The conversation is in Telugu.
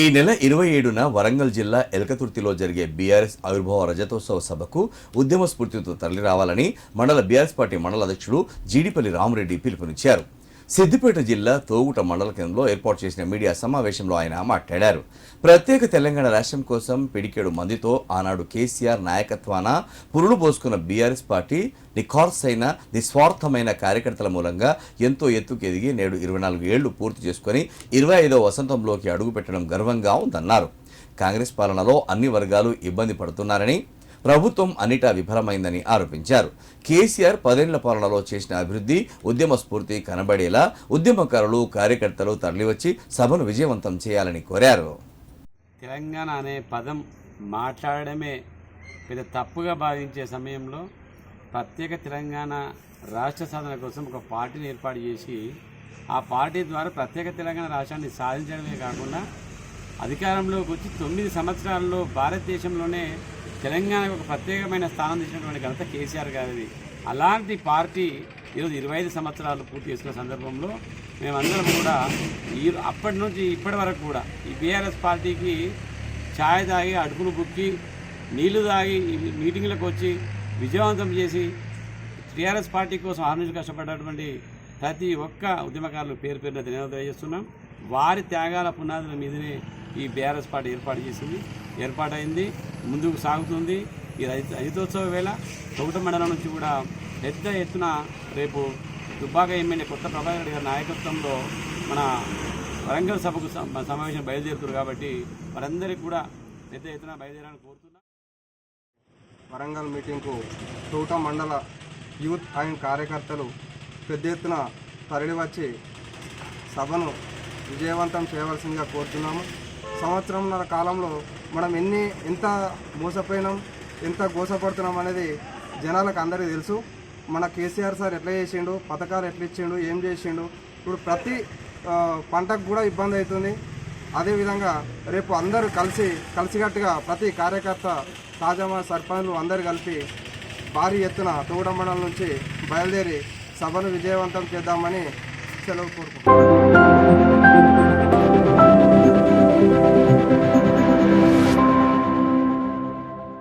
ఈ నెల ఇరవై ఏడున వరంగల్ జిల్లా ఎలకతుర్తిలో జరిగే బీఆర్ఎస్ ఆవిర్భావ రజతోత్సవ సభకు ఉద్యమ స్ఫూర్తితో తరలిరావాలని మండల బీఆర్ఎస్ పార్టీ మండల అధ్యక్షుడు జీడిపల్లి రామరెడ్డి పిలుపునిచ్చారు. సిద్దిపేట జిల్లా తోగుట మండల కేంద్రంలో ఏర్పాటు చేసిన మీడియా సమావేశంలో ఆయన మాట్లాడారు. ప్రత్యేక తెలంగాణ రాష్ట్రం కోసం పిడికేడు మందితో ఆనాడు కేసీఆర్ నాయకత్వాన పురుడు పోసుకున్న బీఆర్ఎస్ పార్టీ నిఖార్సైన నిస్వార్థమైన కార్యకర్తల మూలంగా ఎంతో ఎత్తుకు ఎదిగి నేడు ఇరవై నాలుగు ఏళ్ళు పూర్తి చేసుకుని ఇరవై ఐదో వసంతంలోకి అడుగుపెట్టడం గర్వంగా ఉందన్నారు. కాంగ్రెస్ పాలనలో అన్ని వర్గాలు ఇబ్బంది పడుతున్నారని ప్రభుత్వం అన్నిటా విఫలమైందని ఆరోపించారు. కేసీఆర్ పదేళ్ళ పాలనలో చేసిన అభివృద్ధి ఉద్యమ స్ఫూర్తి కనబడేలా ఉద్యమకారులు కార్యకర్తలు తరలివచ్చి సభను విజయవంతం చేయాలని కోరారు. తెలంగాణ అనే పదం మాట్లాడడమే పెద్ద తప్పుగా భావించే సమయంలో ప్రత్యేక తెలంగాణ రాష్ట్ర సాధన కోసం ఒక పార్టీని ఏర్పాటు చేసి ఆ పార్టీ ద్వారా ప్రత్యేక తెలంగాణ రాష్ట్రాన్ని సాధించడమే కాకుండా అధికారంలోకి వచ్చి తొమ్మిది సంవత్సరాల్లో భారతదేశంలోనే తెలంగాణకు ఒక ప్రత్యేకమైన స్థానం ఇచ్చినటువంటి ఘనత కేసీఆర్ గారిది. అలాంటి పార్టీ ఈరోజు ఇరవై ఐదు సంవత్సరాలు పూర్తి చేసుకున్న సందర్భంలో మేమందరం కూడా ఈ అప్పటి నుంచి ఇప్పటి వరకు కూడా ఈ బీఆర్ఎస్ పార్టీకి ఛాయ్ తాగి అడుగులు బుక్కి నీళ్ళు తాగి మీటింగ్లకు వచ్చి విజయవంతం చేసి టీఆర్ఎస్ పార్టీ కోసం ఆరు నుంచి కష్టపడ్డటువంటి ప్రతి ఒక్క ఉద్యమకారులు పేరు పేరున తెలియజేస్తున్నాం. వారి త్యాగాల పునాదుల మీదనే ఈ బీఆర్ఎస్ పార్టీ ఏర్పాటు చేసింది. ఏర్పాటైంది. ముందుకు సాగుతుంది. ఈ రైతు రైతోత్సవ వేళ తొగుట మండలం నుంచి కూడా పెద్ద ఎత్తున రేపు దుబ్బాక ఎమ్మెల్యే కొత్త ప్రభాకర్ గారి నాయకత్వంలో మన వరంగల్ సభకు సమావేశం బయలుదేరుతున్నారు కాబట్టి వారందరికీ కూడా పెద్ద ఎత్తున బయలుదేరాలని కోరుతున్నా వరంగల్ మీటింగ్కు తోట మండల యూత్ అండ్ కార్యకర్తలు పెద్ద ఎత్తున తరలివచ్చి సభను విజయవంతం చేయవలసిందిగా కోరుతున్నాము. సంవత్సరంన్నర కాలంలో మనం ఎన్ని ఎంత మోసపోయినాం ఎంత గోసపడుతున్నాం అనేది జనాలకు అందరికీ తెలుసు. మన కేసీఆర్ సార్ ఎట్లా చేసిండు పథకాలు ఎట్లా ఇచ్చిండు ఏం చేసిండు ఇప్పుడు ప్రతి పంటకు కూడా ఇబ్బంది అవుతుంది. అదేవిధంగా రేపు అందరూ కలిసి కలిసికట్టుగా ప్రతి కార్యకర్త తాజామా సర్పంచ్లు అందరూ కలిపి భారీ ఎత్తున తోడ మండలం నుంచి బయలుదేరి సభను విజయవంతం చేద్దామని సెలవు కోరుకుంటున్నాను